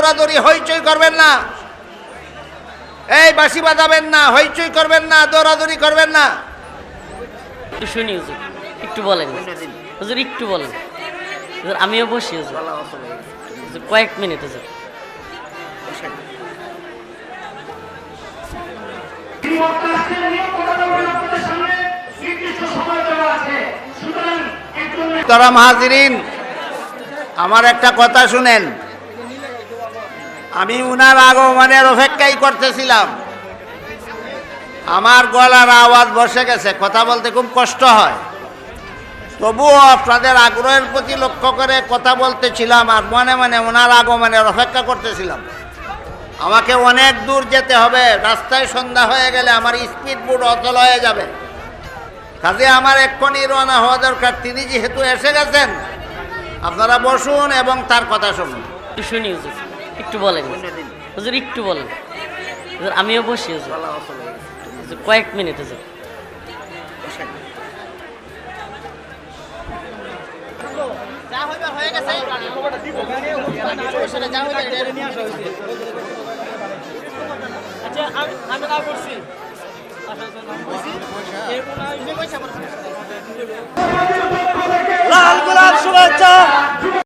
দৌড়াদৌড়ি হইচই করবেন না। এই বাঁশি বাজাবেন না হইচই করবেন না দৌড়াদৌড়ি করবেন না। একটু শুনি হুজুর একটু বলেন। হুজুর একটু বলেন। হুজুর আমিও বসি হুজুর। হুজুর, কয়েক মিনিট হুজুর। তারা মাহাজিরিন আমার একটা কথা শুনেন। আমি উনার আগমনের অপেক্ষাই করতেছিলাম। আমার গলার আওয়াজ বসে গেছে, কথা বলতে খুব কষ্ট হয়। তবুও আপনাদের আগ্রহের প্রতি লক্ষ্য করে কথা বলতেছিলাম আর মনে মনে ওনার আগমনের অপেক্ষা করতেছিলাম। আমাকে অনেক দূর যেতে হবে, রাস্তায় সন্ধ্যা হয়ে গেলে আমার স্পিড বোট অচল হয়ে যাবে। কাজে আমার এক্ষুনি রওনা হওয়া দরকার, তিনি যেহেতু এসে গেছেন, আপনারা বসুন এবং তার কথা শুনুন। শুনি একটু বলেন। হুজুর, একটু বলেন। হুজুর, আমিও বসি, হুজুর। কয়েক মিনিট, হুজুর। লাল গোলাপ শুভেচ্ছা।